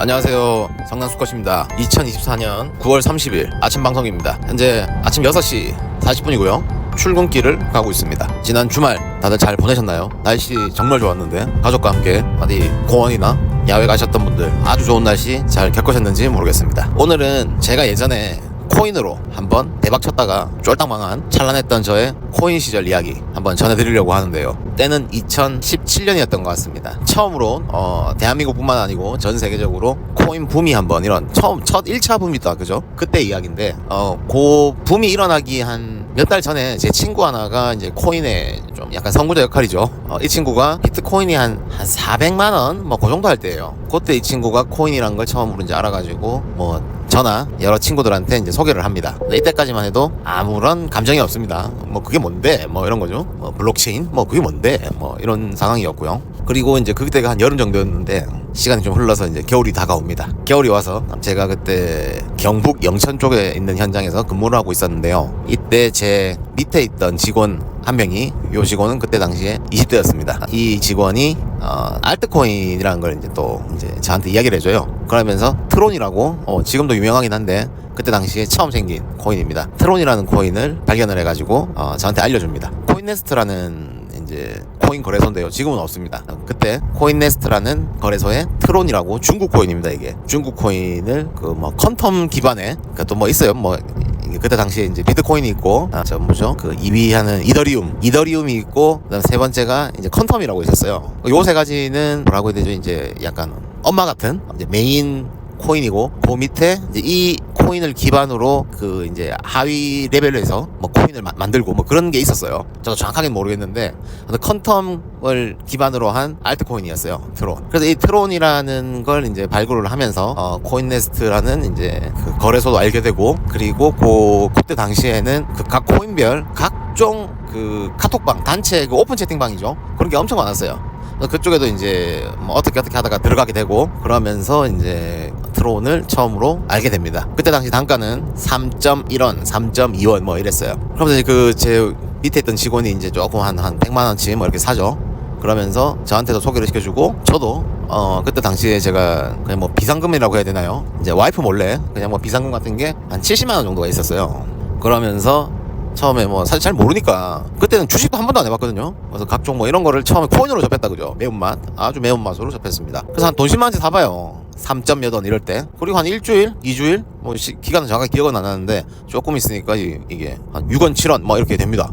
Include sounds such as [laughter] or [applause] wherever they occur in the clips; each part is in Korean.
안녕하세요. 성남수컷입니다. 2024년 9월 30일 아침 방송입니다. 현재 아침 6시 40분이고요. 출근길을 가고 있습니다. 지난 주말 다들 잘 보내셨나요? 날씨 정말 좋았는데 가족과 함께 어디 공원이나 야외 가셨던 분들 아주 좋은 날씨 잘 겪으셨는지 모르겠습니다. 오늘은 제가 예전에 코인으로 한번 대박 쳤다가 쫄딱 망한 찬란했던 저의 코인 시절 이야기 한번 전해드리려고 하는데요. 때는 2017년이었던 것 같습니다. 처음으로 어, 대한민국뿐만 아니고 전 세계적으로 코인 붐이 한번 이런 처음 첫 1차 붐이다 그죠? 그때 이야기인데 어, 그 붐이 일어나기 한 몇 달 전에 제 친구 하나가 이제 코인에 좀 약간 선구자 역할이죠. 어, 이 친구가 비트코인이 한, 한 400만 원? 뭐 그 정도 할 때예요. 그때 이 친구가 코인이란 걸 처음으로 이제 알아가지고 뭐 저나 여러 친구들한테 이제 소개를 합니다. 이때까지만 해도 아무런 감정이 없습니다. 뭐 그게 뭔데? 뭐 이런 거죠. 뭐 블록체인? 뭐 그게 뭔데? 뭐 이런 상황이었고요. 그리고 이제 그때가 한 여름 정도였는데 시간이 좀 흘러서 이제 겨울이 다가옵니다. 겨울이 와서 제가 그때 경북 영천 쪽에 있는 현장에서 근무를 하고 있었는데요. 이때 제 밑에 있던 직원 한 명이 요 직원은 그때 당시에 20대였습니다. 이 직원이 어, 알트코인이라는 걸 이제 또 이제 저한테 이야기를 해줘요. 그러면서 트론이라고 어, 지금도 유명하긴 한데 그때 당시에 처음 생긴 코인입니다. 트론이라는 코인을 발견을 해가지고 어, 저한테 알려줍니다. 코인네스트라는 이제 코인 거래소인데요. 지금은 없습니다. 그때 코인네스트라는 거래소에 트론이라고 중국 코인입니다. 이게 중국 코인을 그 뭐 컨텀 기반의 그또 뭐 있어요. 뭐 그때 당시에 이제 비트코인이 있고 아, 저 뭐죠 그 2위 하는 이더리움 이더리움이 있고 그다음 세 번째가 이제 컨텀이라고 있었어요 요 세 가지는 뭐라고 해야 되죠 이제 약간 엄마 같은 이제 메인 코인이고 그 밑에 이제 이 코인을 기반으로 그 이제 하위 레벨에서 뭐 코인을 마- 만들고 뭐 그런 게 있었어요. 저도 정확하게 모르겠는데 컨텀을 기반으로 한 알트코인이었어요. 트론. 그래서 이 트론이라는 걸 이제 발굴을 하면서 어, 코인네스트라는 이제 그 거래소도 알게 되고 그리고 그 그때 당시에는 그 각 코인별 각종 그 카톡방 단체 그 오픈 채팅방이죠. 그런 게 엄청 많았어요. 그쪽에도 이제 뭐 어떻게 어떻게 하다가 들어가게 되고 그러면서 이제 트론을 처음으로 알게 됩니다. 그때 당시 단가는 3.1원, 3.2원 뭐 이랬어요. 그러면서 이제 그 제 밑에 있던 직원이 이제 조금 한, 한 100만 원치 뭐 이렇게 사죠. 그러면서 저한테도 소개를 시켜주고 저도 어 그때 당시에 제가 그냥 뭐 비상금이라고 해야 되나요? 이제 와이프 몰래 그냥 뭐 비상금 같은 게 한 70만 원 정도가 있었어요. 그러면서 처음에 뭐 사실 잘 모르니까 그때는 주식도 한 번도 안 해봤거든요. 그래서 각종 뭐 이런 거를 처음에 코인으로 접했다 그죠? 매운맛 아주 매운맛으로 접했습니다. 그래서 한 돈 10만 원치 사봐요. 3점 몇원 이럴 때 그리고 한 일주일, 이주일 뭐 시- 기간은 정확하게 기억은 안 나는데 조금 있으니까 이, 이게 한 6원, 7원 뭐 이렇게 됩니다.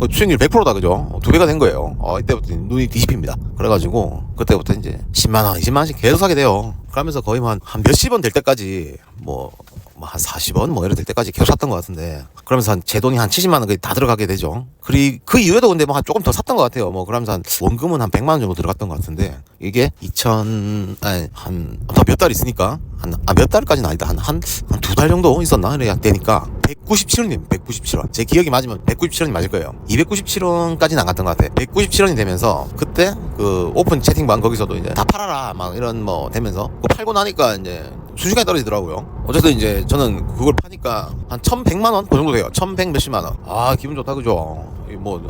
그 수익률 100%다 그죠? 어, 두 배가 된 거예요. 어, 이때부터 눈이 뒤집힙니다. 그래가지고 그때부터 이제 10만 원, 20만 원씩 계속 사게 돼요. 그러면서 거의 뭐 한, 한 몇십 원 될 때까지 뭐. 뭐 한 40원 뭐 이럴 때까지 계속 샀던 것 같은데 그러면서 한 제 돈이 한 70만 원 거의 다 들어가게 되죠. 그리 그 이후에도 근데 뭐 한 조금 더 샀던 것 같아요. 뭐 그러면서 한 원금은 한 100만 원 정도 들어갔던 것 같은데 이게 2000 아니 한더 몇달 있으니까 한 아 몇 달까지는 아니다. 한 한 한 두 달 정도 있었나? 그래야 되니까 197원이면 197원 제 기억이 맞으면 197원이 맞을 거예요. 290원까지는 안 갔던 것 같아 197원이 되면서 그때 그 오픈 채팅방 거기서도 이제 다 팔아라 막 이런 뭐 되면서 팔고 나니까 이제 순식간에 떨어지더라고요. 어쨌든 이제 저는 그걸 파니까 한 1100만 원? 그 정도 돼요. 1100 몇십만 원 아 기분 좋다 그죠? 이뭐한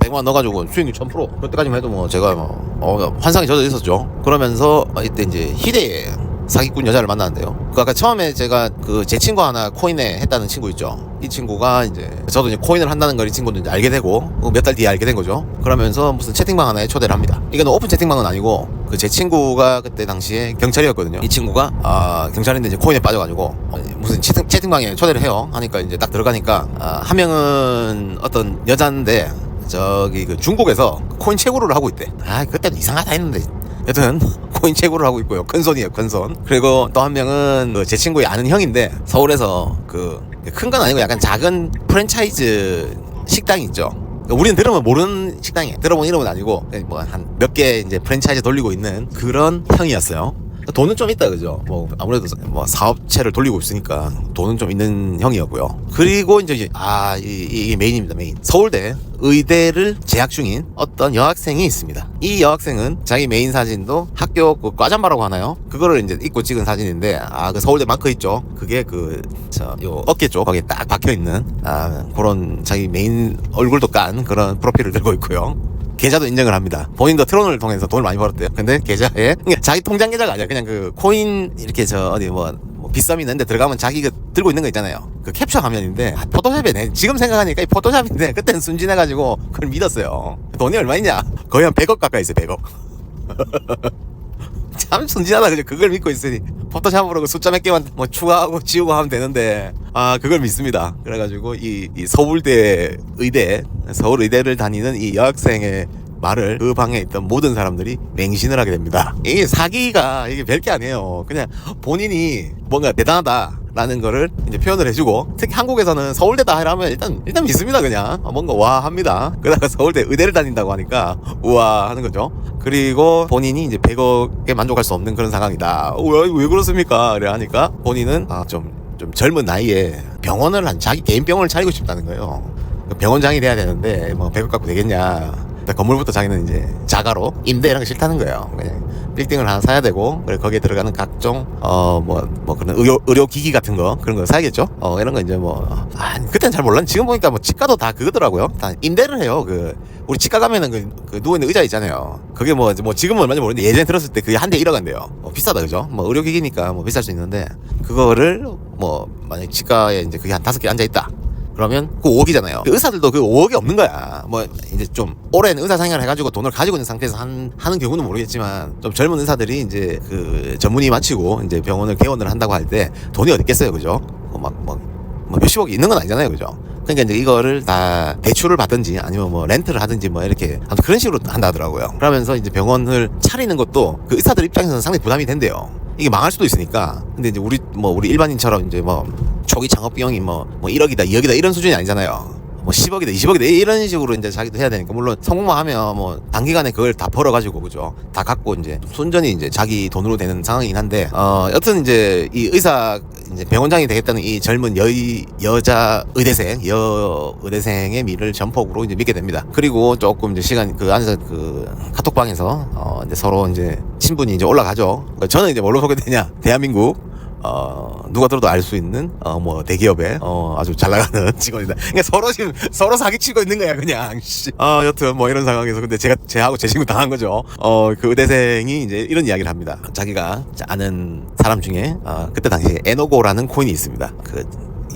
100만 원 넣어가지고 수익률 1000% 그때까지만 해도 뭐 제가 뭐 어, 환상에 젖어 있었죠. 그러면서 이때 이제 희대에 사기꾼 여자를 만났는데요. 그 아까 처음에 제가 그 제 친구 하나 코인에 했다는 친구 있죠. 이 친구가 이제 저도 이제 코인을 한다는 걸 이 친구도 이제 알게 되고 몇 달 뒤에 알게 된 거죠. 그러면서 무슨 채팅방 하나에 초대를 합니다. 이건 오픈 채팅방은 아니고 그 제 친구가 그때 당시에 경찰이었거든요. 이 친구가 아 경찰인데 이제 코인에 빠져가지고 어, 무슨 채팅, 채팅방에 초대를 해요. 하니까 이제 딱 들어가니까 아, 한 명은 어떤 여자인데 저기 그 중국에서 코인 채굴을 하고 있대. 아 그때도 이상하다 했는데 여튼 코인 채굴을 하고 있고요. 큰 손이에요, 큰 손. 그리고 또 한 명은 그 제 친구의 아는 형인데 서울에서 그 큰 건 아니고 약간 작은 프랜차이즈 식당이 있죠. 그러니까 우리는 들으면 모르는 식당이에요. 들어본 이름은 아니고 뭐 한 몇 개 이제 프랜차이즈 돌리고 있는 그런 형이었어요. 돈은 좀 있다 그죠? 뭐 아무래도 뭐 사업체를 돌리고 있으니까 돈은 좀 있는 형이었고요. 그리고 이제 아 이게 메인입니다 메인. 서울대 의대를 재학 중인 어떤 여학생이 있습니다. 이 여학생은 자기 메인 사진도 학교 그 과잠바라고 하나요? 그거를 이제 입고 찍은 사진인데 아 그 서울대 마크 있죠? 그게 그 저 요 어깨 쪽 거기에 딱 박혀 있는 아 그런 자기 메인 얼굴도 깐 그런 프로필을 들고 있고요. 계좌도 인정을 합니다. 본인도 트론을 통해서 돈을 많이 벌었대요. 근데 계좌에 자기 통장 계좌가 아니라 그냥 그 코인 이렇게 저 어디 뭐, 뭐 비썸 있는데 들어가면 자기가 들고 있는 거 있잖아요. 그 캡처 화면인데 아, 포토샵이네. 지금 생각하니까 이 포토샵인데 그때는 순진해가지고 그걸 믿었어요. 돈이 얼마 있냐? 거의 한 100억 가까이 있어요. 100억. [laughs] 참 순진하다. 그죠? 그걸 믿고 있으니 포토샵으로 그 숫자 몇 개만 뭐 추가하고 지우고 하면 되는데 아 그걸 믿습니다. 그래가지고 이, 이 서울대 의대 서울 의대를 다니는 이 여학생의 말을 그 방에 있던 모든 사람들이 맹신을 하게 됩니다. 이게 사기가 이게 별게 아니에요. 그냥 본인이 뭔가 대단하다 라는 거를 이제 표현을 해주고 특히 한국에서는 서울대다 하라면 일단 일단 믿습니다 그냥. 아, 뭔가 와 합니다. 그러다가 서울대 의대를 다닌다고 하니까 우와 하는 거죠. 그리고 본인이 이제 100억에 만족할 수 없는 그런 상황이다. 왜, 왜 그렇습니까? 그래 하니까 본인은 아, 좀, 좀 젊은 나이에 병원을 한 자기 개인 병원을 차리고 싶다는 거예요. 병원장이 돼야 되는데 뭐 100억 갖고 되겠냐. 건물부터 자기는 이제 자가로 임대 이런 거 싫다는 거예요. 그냥 빌딩을 하나 사야 되고 그리고 거기에 들어가는 각종 어뭐뭐 그런 의료 의료 기기 같은 거 그런 거 사야겠죠. 어 이런 거 이제 뭐 아, 그때는 잘 몰랐는데 지금 보니까 뭐 치과도 다 그거더라고요. 다 임대를 해요. 그 우리 치과 가면은 그, 그 누워 있는 의자 있잖아요. 그게 뭐 뭐 지금은 얼마인지 모르는데 예전에 들었을 때 그게 한 대 1억 한대요. 어, 비싸다 그죠? 뭐 의료기기니까 뭐 비쌀 수 있는데 그거를 뭐 만약 치과에 이제 그게 한 다섯 개 앉아 있다. 그러면 그 5억이잖아요. 의사들도 그 5억이 없는 거야. 뭐 이제 좀 오랜 의사 생활을 해가지고 돈을 가지고 있는 상태에서 한, 하는 경우는 모르겠지만 좀 젊은 의사들이 이제 그 전문의 마치고 이제 병원을 개원을 한다고 할 때 돈이 어디 있겠어요, 그죠? 뭐 막, 뭐, 뭐 몇십억이 있는 건 아니잖아요, 그죠? 그러니까 이제 이거를 다 대출을 받든지 아니면 뭐 렌트를 하든지 뭐 이렇게 그런 식으로 한다 하더라고요. 그러면서 이제 병원을 차리는 것도 그 의사들 입장에서는 상당히 부담이 된대요. 이게 망할 수도 있으니까. 근데 이제 우리 뭐 우리 일반인처럼 이제 뭐 초기 창업 비용이 뭐, 뭐 1억이다, 2억이다 이런 수준이 아니잖아요. 뭐 10억이다, 20억이다 이런 식으로 이제 자기도 해야 되니까 물론 성공만 하면 뭐 단기간에 그걸 다 벌어가지고 그죠 다 갖고 이제 순전히 이제 자기 돈으로 되는 상황이긴 한데 어 여튼 이제 이 의사 이제 병원장이 되겠다는 이 젊은 여 여자 의대생 여 의대생의 미를 전폭으로 이제 믿게 됩니다. 그리고 조금 이제 시간 그 안에서 그 카톡방에서 어 이제 서로 이제 친분이 이제 올라가죠. 그러니까 저는 이제 뭘로 소개되냐 대한민국 어, 누가 들어도 알 수 있는, 어, 뭐, 대기업의, 어, 아주 잘 나가는 [laughs] 직원이다. 그러니까 서로 지금, 서로 사기치고 있는 거야, 그냥, [laughs] 씨. 어, 여튼, 뭐, 이런 상황에서, 근데 제가, 제하고 제 친구 당한 거죠. 어, 그 의대생이 이제 이런 이야기를 합니다. 자기가 아는 사람 중에, 어, 그때 당시에 에노고라는 코인이 있습니다. 그,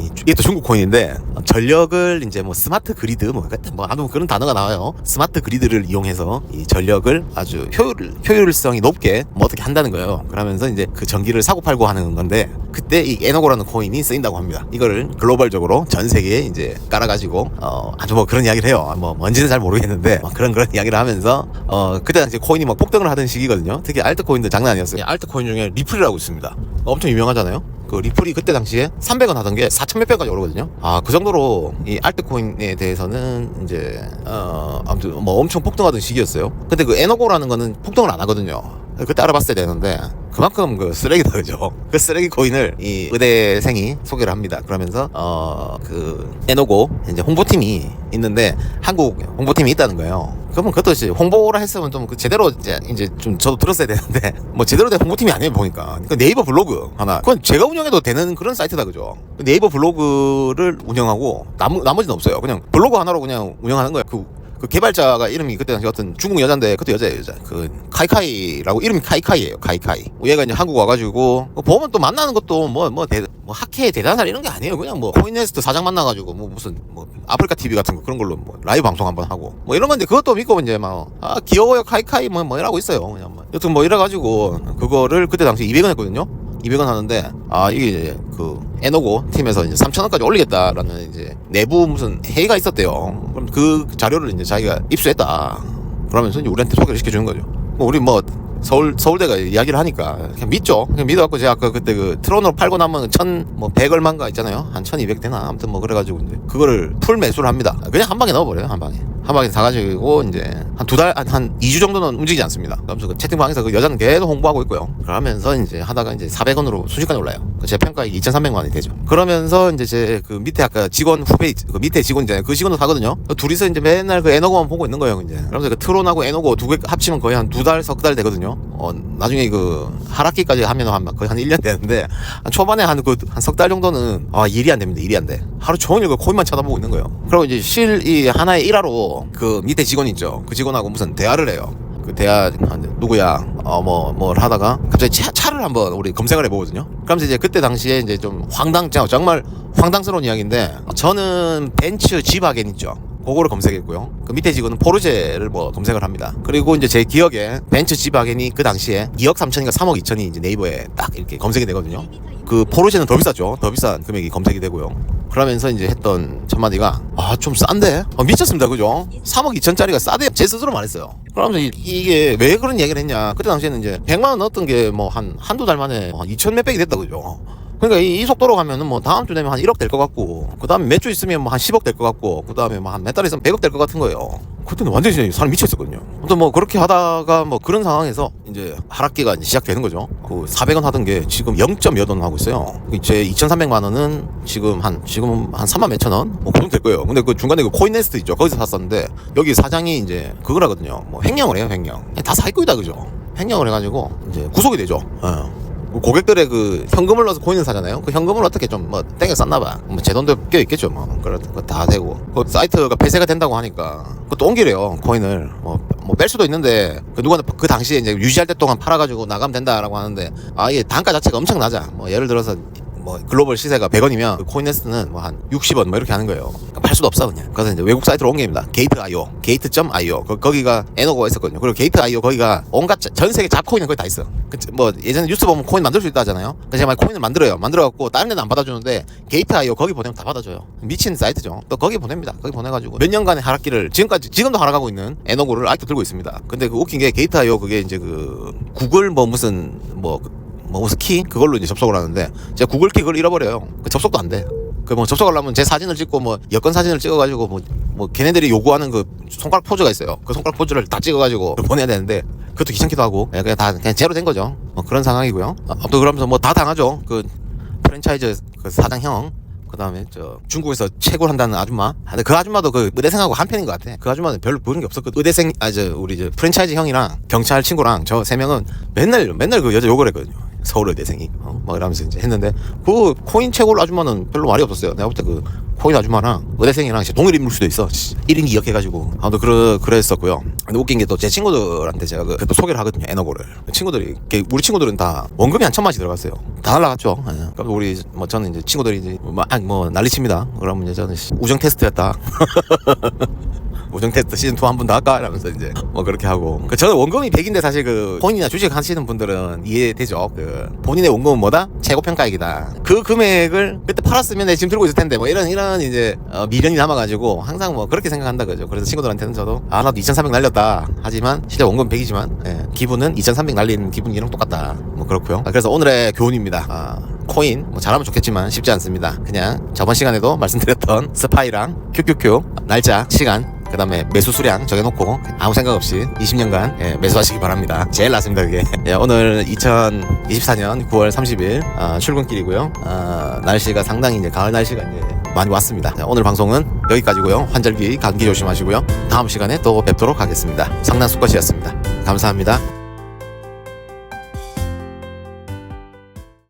이- 이게 또 중국 코인인데 전력을 이제 뭐 스마트 그리드 뭐, 그때 뭐 아무 그런 단어가 나와요. 스마트 그리드를 이용해서 이 전력을 아주 효율 효율성이 높게 뭐 어떻게 한다는 거예요. 그러면서 이제 그 전기를 사고 팔고 하는 건데 그때 이 에너고라는 코인이 쓰인다고 합니다. 이거를 글로벌적으로 전 세계에 이제 깔아가지고 어 아주 뭐 그런 이야기를 해요. 뭐 뭔지는 잘 모르겠는데 뭐 그런 그런 이야기를 하면서 어 그때 당시 코인이 막 폭등을 하던 시기거든요. 특히 알트 코인도 장난 아니었어요. 알트 코인 중에 리플이라고 있습니다. 엄청 유명하잖아요. 그 리플이 그때 당시에 300원 하던 게 4천 몇 백까지 오르거든요. 아, 그 정도로 이 알트코인에 대해서는 이제 어 아무튼 뭐 엄청 폭등하던 시기였어요. 근데 그 에너고라는 거는 폭등을 안 하거든요. 그때 알아봤어야 되는데 그만큼 그 쓰레기다 그죠? [laughs] 그 쓰레기 코인을 이 의대생이 소개를 합니다. 그러면서 어그 에너고 이제 홍보팀이 있는데 한국 홍보팀이 있다는 거예요. 그러면 그것도 이제 홍보라 했으면 좀 그 제대로 이제 이제 좀 저도 들었어야 되는데 [laughs] 뭐 제대로 된 홍보팀이 아니에요 보니까 그 네이버 블로그 하나 그건 제가 운영해도 되는 그런 사이트다 그죠? 네이버 블로그를 운영하고 나머, 나머지는 없어요. 그냥 블로그 하나로 그냥 운영하는 거예요. 그, 그 개발자가 이름이 그때 당시 어떤 중국 여자인데 그때 여자예요 여자 그 카이카이라고 이름이 카이카이예요 카이카이. 얘가 이제 한국 와가지고 뭐 보면 또 만나는 것도 뭐뭐뭐 학회 대단한 이런 게 아니에요. 그냥 뭐 코인네스트 사장 만나가지고 뭐 무슨 뭐 아프리카 TV 같은 거 그런 걸로 뭐 라이브 방송 한번 하고 뭐 이런 건데 그것도 믿고 이제 막 아 귀여워요 카이카이 뭐, 뭐 이러고 있어요. 그냥 뭐. 여튼 뭐 이래가지고 그거를 그때 당시 200원 했거든요 200원 하는데 아 이게 그 에노고 팀에서 이제 3,000원까지 올리겠다라는 이제 내부 무슨 회의가 있었대요. 그럼 그 자료를 이제 자기가 입수했다. 그러면서 이제 우리한테 소개를 시켜주는 거죠. 뭐 우리 뭐 서울 서울대가 이야기를 하니까 그냥 믿죠. 그냥 믿어갖고 제가 아까 그때 그 트론으로 팔고 나면 천뭐 백 얼마인가 있잖아요. 한 천이백 되나 아무튼 뭐 그래가지고 이제 그거를 풀 매수를 합니다. 그냥 한 방에 넣어버려요 한 방에. 한 방에 사가지고 이제 한 두 달, 한, 한 2주 정도는 움직이지 않습니다. 그러면서 그 채팅방에서 그 여자는 계속 홍보하고 있고요. 그러면서 이제 하다가 이제 400원으로 순식간에 올라요. 그제 평가액이 2,300만 원이 되죠. 그러면서 이제 제 그 밑에 아까 직원 있- 그 밑에 직원 있잖아요. 그 직원도 사거든요. 그 둘이서 이제 맨날 그 에너고만 보고 있는 거예요, 이제. 그러면서 그 트론하고 에너고 두 개 합치면 거의 한 두 달, 석 달 되거든요. 어, 나중에 그 하락기까지 하면 한 거의 한 1년 되는데 한 초반에 한 그 한 석 달 정도는 아 일이 안 됩니다. 일이 안 돼. 하루 종일 그 코인만 쳐다보고 있는 거예요. 그리고 이제 실 이 하나의 일화로 그 밑에 직원 있죠. 그 직원하고 무슨 대화를 해요. 그 대화 누구야? 어뭐 뭘 하다가 갑자기 차, 차를 한번 우리 검색을 해보거든요. 그러면서 이제 그때 당시에 이제 좀 황당 정말 황당스러운 이야기인데 저는 벤츠 지바겐 있죠 그거를 검색했고요. 그 밑에 직원은 포르쉐를 뭐 검색을 합니다. 그리고 이제 제 기억에 벤츠 지바겐이 그 당시에 2억 3천인가 3억 2천이 이제 네이버에 딱 이렇게 검색이 되거든요. 그 포르쉐는 더 비쌌죠. 더 비싼 금액이 검색이 되고요. 그러면서 이제 했던 첫 마디가 아 좀 싼데? 어, 미쳤습니다. 그죠? 3억 2천짜리가 싸대 제 스스로 말했어요. 그러면서 이- 이게 왜 그런 얘기를 했냐? 그때 당시에는 이제 100만 원 넣었던 게 뭐 한 한두 달 만에 한 2천 몇백이 됐다 그죠? 그러니까 이, 이 속도로 가면은 뭐 다음 주 되면 한 1억 될 것 같고 그 다음에 몇 주 있으면 뭐 한 10억 될 것 같고 그 다음에 뭐 한 몇 달 있으면 100억 될 것 같은 거예요. 그때는 완전히 사람 미쳤었거든요. 아무튼 뭐 그렇게 하다가 뭐 그런 상황에서 이제 하락기가 이제 시작되는 거죠. 그 400원 하던 게 지금 0.몇 원 하고 있어요. 제 2,300만 원은 지금 한 지금 한 3만 몇천 원? 뭐 그 정도 될 거예요. 근데 그 중간에 그 코인네스트 있죠. 거기서 샀었는데 여기 사장이 이제 그걸 하거든요. 뭐 횡령을 해요 횡령. 다 사기꾼이다 그죠? 횡령을 해가지고 이제 구속이 되죠. 예. 고객들의 그 현금을 넣어서 코인을 사잖아요. 그 현금을 어떻게 좀 뭐 땡겨 쌌나봐. 뭐 제 돈도 껴 있겠죠. 뭐 그런 거다 되고 그 사이트가 폐쇄가 된다고 하니까 그것도 옮기래요. 코인을 뭐 뭐뺄 수도 있는데 그 누가 그 당시에 이제 유지할 때 동안 팔아가지고 나가면 된다라고 하는데 아 이게 단가 자체가 엄청 낮아. 뭐 예를 들어서 뭐 글로벌 시세가 100원이면 그 코인네스는 뭐 한 60원 뭐 이렇게 하는 거예요. 그러니까 팔 수도 없어 그냥. 그래서 이제 외국 사이트로 옮깁니다. 게이트.io, 게이트.io 거, 거기가 에노고가 있었거든요. 그리고 게이트.io 거기가 온갖 자- 전 세계 잡코인은 거기 다 있어. 그, 뭐 예전에 뉴스 보면 코인 만들 수 있다 하잖아요. 그래서 제가 막 코인을 만들어요. 만들어갖고 다른 데는 안 받아주는데 게이트.io 거기 보내면 다 받아줘요. 미친 사이트죠. 또 거기 보냅니다. 거기 보내가지고 몇 년간의 하락기를 지금까지 지금도 하락하고 있는 에노고를 아직도 들고 있습니다. 근데 그 웃긴 게 게이트.io 그게 이제 그 구글 뭐 무슨 뭐 뭐 무슨 키 그걸로 이제 접속을 하는데 제가 구글 키 그걸 잃어버려요. 그 접속도 안 돼. 그 뭐 접속하려면 제 사진을 찍고 뭐 여권 사진을 찍어가지고 뭐 뭐 걔네들이 요구하는 그 손가락 포즈가 있어요. 그 손가락 포즈를 다 찍어가지고 [laughs] 보내야 되는데 그것도 귀찮기도 하고 예, 그냥 다 그냥 제로 된 거죠. 뭐 그런 상황이고요. 아, 아무튼 그러면서 뭐 다 당하죠. 그 프랜차이즈 그 사장형 그 다음에 저 중국에서 채굴 한다는 아줌마. 아, 근데 그 아줌마도 그 의대생하고 한 편인 것 같아. 그 아줌마는 별로 보는 게 없었거든. 의대생 아 저 우리 저 프랜차이즈 형이랑 경찰 친구랑 저 세 명은 맨날 맨날 그 여자 욕을 했거든요. 서울 의 대생이 어? 막 이러면서 이제 했는데 그 코인 채굴 아줌마는 별로 말이 없었어요. 내가 볼 때 그 코인 아줌마랑 의대생이랑 진짜 동일 인물 수도 있어. 씨, 1인 2역 해가지고 아무튼 그러 그랬었고요. 근데 웃긴 게 또 제 친구들한테 제가 그, 또 소개를 하거든요. 에너고를 그 친구들이 걔 우리 친구들은 다 원금이 한 천만씩 들어갔어요. 다 날라갔죠. 예. 그러니까 우리 뭐 저는 이제 친구들이 이제 막뭐 난리칩니다. 그러면 이제 저는 씨, 우정 테스트였다. [laughs] 우정 테스트 시즌 2 한 번 더 할까? 이러면서 이제 뭐 그렇게 하고. 그 저는 원금이 100인데 사실 그 본인이나 주식 하시는 분들은 이해되죠. 그 본인의 원금은 뭐다? 최고 평가액이다. 그 금액을 그때 팔았으면 내 지금 들고 있을 텐데 뭐 이런 이런 이제 어, 미련이 남아가지고 항상 뭐 그렇게 생각한다 그죠. 그래서 친구들한테는 저도 아 나도 2,300 날렸다. 하지만 실제 원금 100이지만 예, 기분은 2,300 날린 기분이랑 똑같다. 뭐 그렇고요. 아, 그래서 오늘의 교훈입니다. 아, 코인 뭐 잘하면 좋겠지만 쉽지 않습니다. 그냥 저번 시간에도 말씀드렸던 스파이랑 QQQ 날짜 시간 그 다음에 매수 수량 정해놓고 아무 생각 없이 20년간 예, 매수하시기 바랍니다. 제일 낫습니다, 그게. 예, 오늘 2024년 9월 30일 아, 출근길이고요. 아, 날씨가 상당히 이제 가을 날씨가 이제 많이 왔습니다. 자, 오늘 방송은 여기까지고요. 환절기 감기 조심하시고요. 다음 시간에 또 뵙도록 하겠습니다. 상난 수컷이었습니다. 감사합니다.